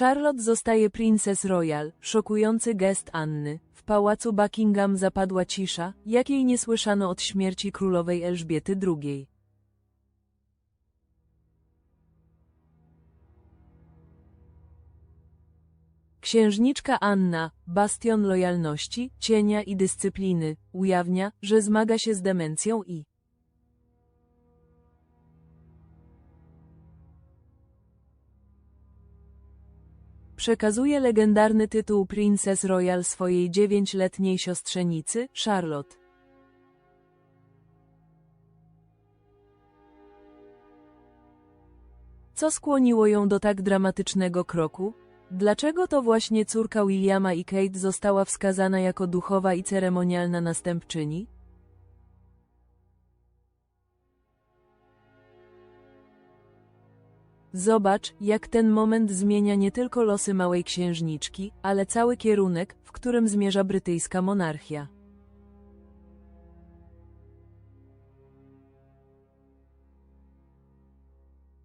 Charlotte zostaje Princess Royal, szokujący gest Anny. W pałacu Buckingham zapadła cisza, jakiej nie słyszano od śmierci królowej Elżbiety II. Księżniczka Anna, bastion lojalności, cienia i dyscypliny, ujawnia, że zmaga się z demencją i przekazuje legendarny tytuł Princess Royal swojej dziewięcioletniej siostrzenicy, Charlotte. Co skłoniło ją do tak dramatycznego kroku? Dlaczego to właśnie córka Williama i Kate została wskazana jako duchowa i ceremonialna następczyni? Zobacz, jak ten moment zmienia nie tylko losy małej księżniczki, ale cały kierunek, w którym zmierza brytyjska monarchia.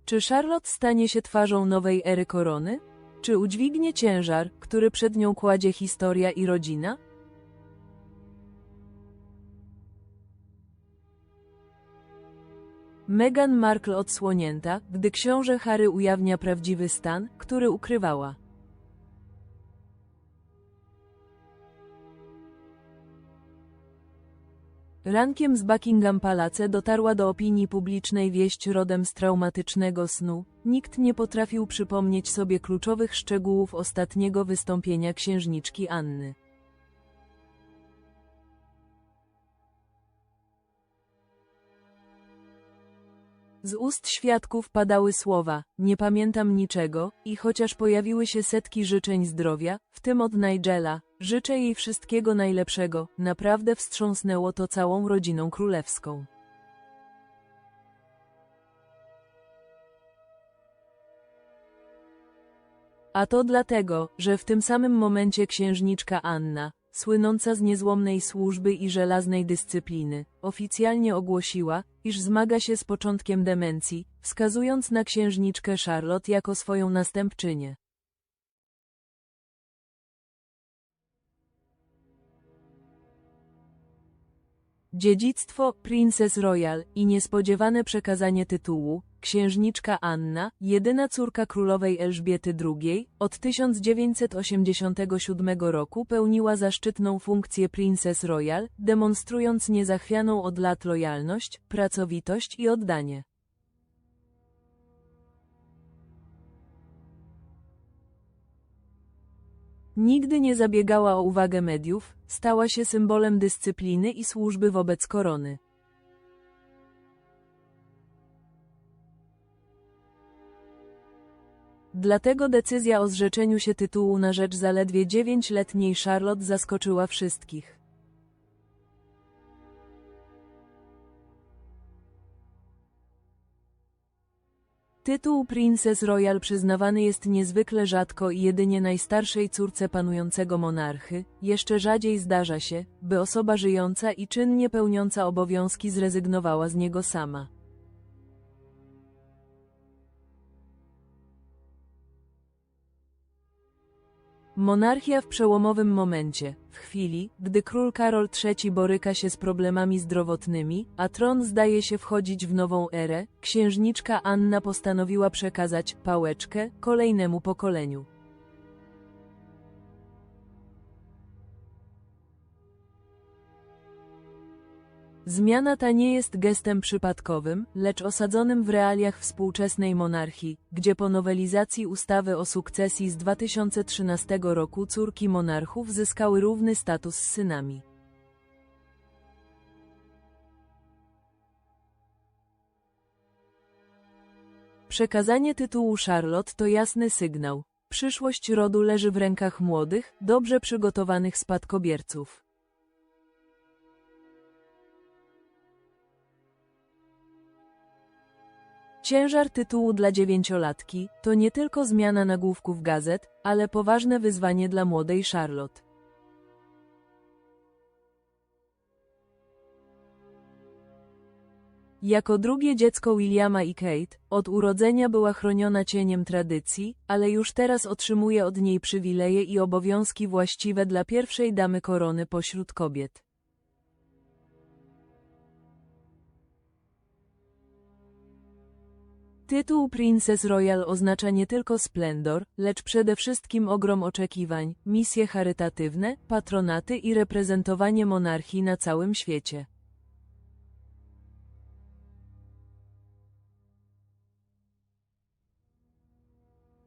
Czy Charlotte stanie się twarzą nowej ery korony? Czy udźwignie ciężar, który przed nią kładzie historia i rodzina? Meghan Markle odsłonięta, gdy książę Harry ujawnia prawdziwy stan, który ukrywała. Rankiem z Buckingham Palace dotarła do opinii publicznej wieść rodem z traumatycznego snu. Nikt nie potrafił przypomnieć sobie kluczowych szczegółów ostatniego wystąpienia księżniczki Anny. Z ust świadków padały słowa, nie pamiętam niczego, i chociaż pojawiły się setki życzeń zdrowia, w tym od Nigela, życzę jej wszystkiego najlepszego, naprawdę wstrząsnęło to całą rodziną królewską. A to dlatego, że w tym samym momencie księżniczka Anna, słynąca z niezłomnej służby i żelaznej dyscypliny, oficjalnie ogłosiła, iż zmaga się z początkiem demencji, wskazując na księżniczkę Charlotte jako swoją następczynię. Dziedzictwo Princess Royal i niespodziewane przekazanie tytułu, księżniczka Anna, jedyna córka królowej Elżbiety II, od 1987 roku pełniła zaszczytną funkcję Princess Royal, demonstrując niezachwianą od lat lojalność, pracowitość i oddanie. Nigdy nie zabiegała o uwagę mediów, stała się symbolem dyscypliny i służby wobec korony. Dlatego decyzja o zrzeczeniu się tytułu na rzecz zaledwie dziewięcioletniej Charlotte zaskoczyła wszystkich. Tytuł Princess Royal przyznawany jest niezwykle rzadko i jedynie najstarszej córce panującego monarchy, jeszcze rzadziej zdarza się, by osoba żyjąca i czynnie pełniąca obowiązki zrezygnowała z niego sama. Monarchia w przełomowym momencie, w chwili, gdy król Karol III boryka się z problemami zdrowotnymi, a tron zdaje się wchodzić w nową erę, księżniczka Anna postanowiła przekazać pałeczkę kolejnemu pokoleniu. Zmiana ta nie jest gestem przypadkowym, lecz osadzonym w realiach współczesnej monarchii, gdzie po nowelizacji ustawy o sukcesji z 2013 roku córki monarchów zyskały równy status z synami. Przekazanie tytułu Charlotte to jasny sygnał. Przyszłość rodu leży w rękach młodych, dobrze przygotowanych spadkobierców. Ciężar tytułu dla dziewięciolatki to nie tylko zmiana nagłówków gazet, ale poważne wyzwanie dla młodej Charlotte. Jako drugie dziecko Williama i Kate, od urodzenia była chroniona cieniem tradycji, ale już teraz otrzymuje od niej przywileje i obowiązki właściwe dla pierwszej damy korony pośród kobiet. Tytuł Princess Royal oznacza nie tylko splendor, lecz przede wszystkim ogrom oczekiwań, misje charytatywne, patronaty i reprezentowanie monarchii na całym świecie.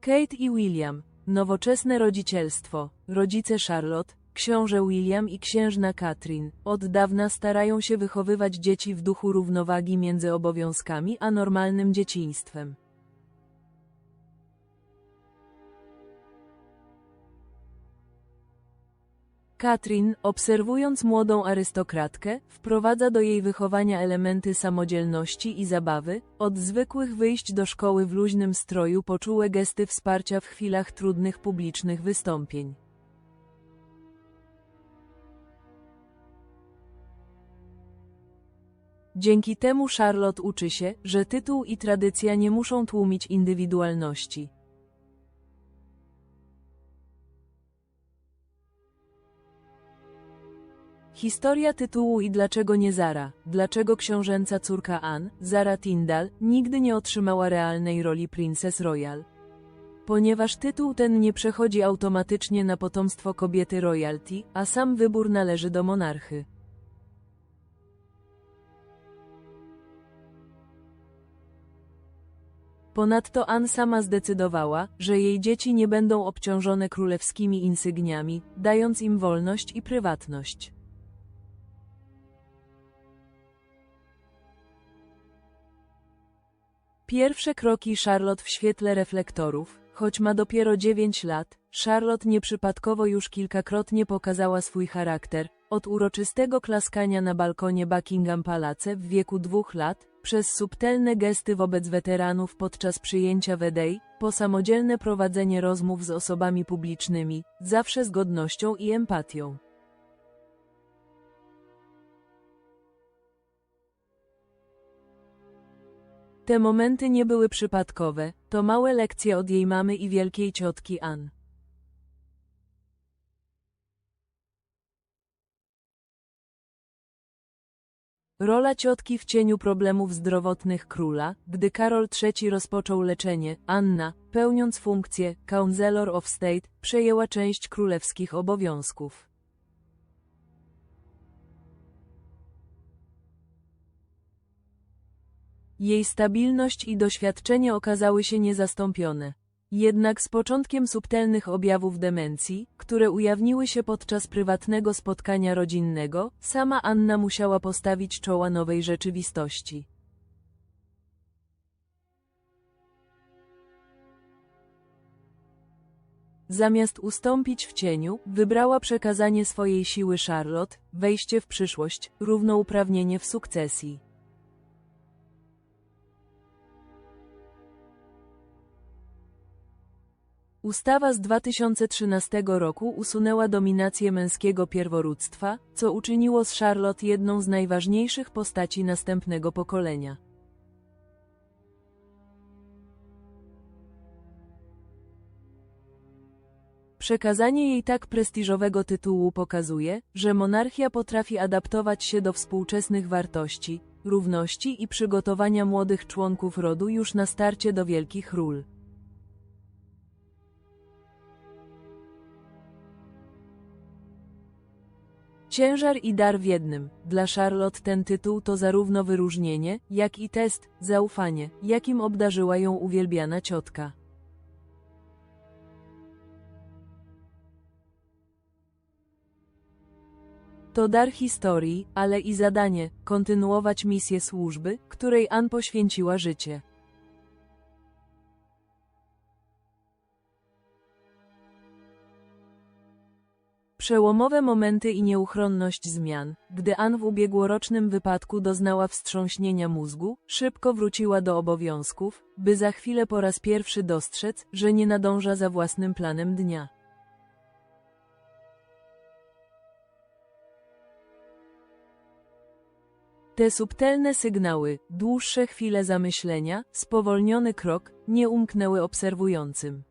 Kate i William, nowoczesne rodzicielstwo, rodzice Charlotte, książę William i księżna Catherine, od dawna starają się wychowywać dzieci w duchu równowagi między obowiązkami a normalnym dzieciństwem. Katrin, obserwując młodą arystokratkę, wprowadza do jej wychowania elementy samodzielności i zabawy, od zwykłych wyjść do szkoły w luźnym stroju po czułe gesty wsparcia w chwilach trudnych publicznych wystąpień. Dzięki temu Charlotte uczy się, że tytuł i tradycja nie muszą tłumić indywidualności. Historia tytułu i dlaczego nie Zara, dlaczego książęca córka Anne, Zara Tyndall, nigdy nie otrzymała realnej roli Princess Royal. Ponieważ tytuł ten nie przechodzi automatycznie na potomstwo kobiety royalty, a sam wybór należy do monarchy. Ponadto Anne sama zdecydowała, że jej dzieci nie będą obciążone królewskimi insygniami, dając im wolność i prywatność. Pierwsze kroki Charlotte w świetle reflektorów, choć ma dopiero 9 lat, Charlotte nieprzypadkowo już kilkakrotnie pokazała swój charakter, od uroczystego klaskania na balkonie Buckingham Palace w wieku dwóch lat, przez subtelne gesty wobec weteranów podczas przyjęcia Wedej, po samodzielne prowadzenie rozmów z osobami publicznymi, zawsze z godnością i empatią. Te momenty nie były przypadkowe, to małe lekcje od jej mamy i wielkiej ciotki Ann. Rola ciotki w cieniu problemów zdrowotnych króla, gdy Karol III rozpoczął leczenie, Anna, pełniąc funkcję Counselor of State, przejęła część królewskich obowiązków. Jej stabilność i doświadczenie okazały się niezastąpione. Jednak z początkiem subtelnych objawów demencji, które ujawniły się podczas prywatnego spotkania rodzinnego, sama Anna musiała postawić czoła nowej rzeczywistości. Zamiast ustąpić w cieniu, wybrała przekazanie swojej siły Charlotte, wejście w przyszłość, równouprawnienie w sukcesji. Ustawa z 2013 roku usunęła dominację męskiego pierworództwa, co uczyniło z Charlotte jedną z najważniejszych postaci następnego pokolenia. Przekazanie jej tak prestiżowego tytułu pokazuje, że monarchia potrafi adaptować się do współczesnych wartości, równości i przygotowania młodych członków rodu już na starcie do wielkich ról. Ciężar i dar w jednym. Dla Charlotte ten tytuł to zarówno wyróżnienie, jak i test, zaufanie, jakim obdarzyła ją uwielbiana ciotka. To dar historii, ale i zadanie, kontynuować misję służby, której Ann poświęciła życie. Przełomowe momenty i nieuchronność zmian. Gdy Ann w ubiegłorocznym wypadku doznała wstrząśnienia mózgu, szybko wróciła do obowiązków, by za chwilę po raz pierwszy dostrzec, że nie nadąża za własnym planem dnia. Te subtelne sygnały, dłuższe chwile zamyślenia, spowolniony krok, nie umknęły obserwującym.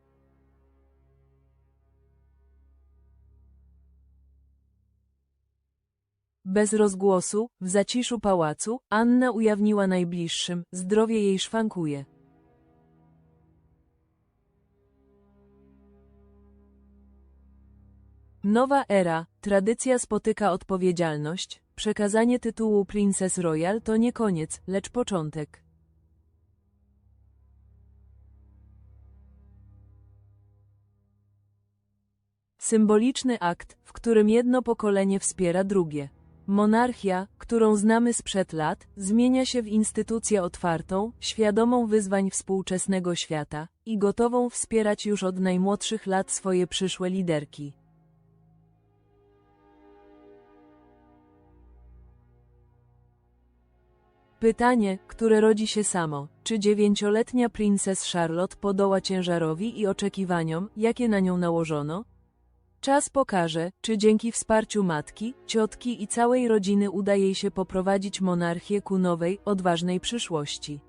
Bez rozgłosu, w zaciszu pałacu, Anna ujawniła najbliższym, zdrowie jej szwankuje. Nowa era, tradycja spotyka odpowiedzialność, przekazanie tytułu Princess Royal to nie koniec, lecz początek. Symboliczny akt, w którym jedno pokolenie wspiera drugie. Monarchia, którą znamy sprzed lat, zmienia się w instytucję otwartą, świadomą wyzwań współczesnego świata i gotową wspierać już od najmłodszych lat swoje przyszłe liderki. Pytanie, które rodzi się samo, czy dziewięcioletnia Princess Charlotte podoła ciężarowi i oczekiwaniom, jakie na nią nałożono? Czas pokaże, czy dzięki wsparciu matki, ciotki i całej rodziny uda jej się poprowadzić monarchię ku nowej, odważnej przyszłości.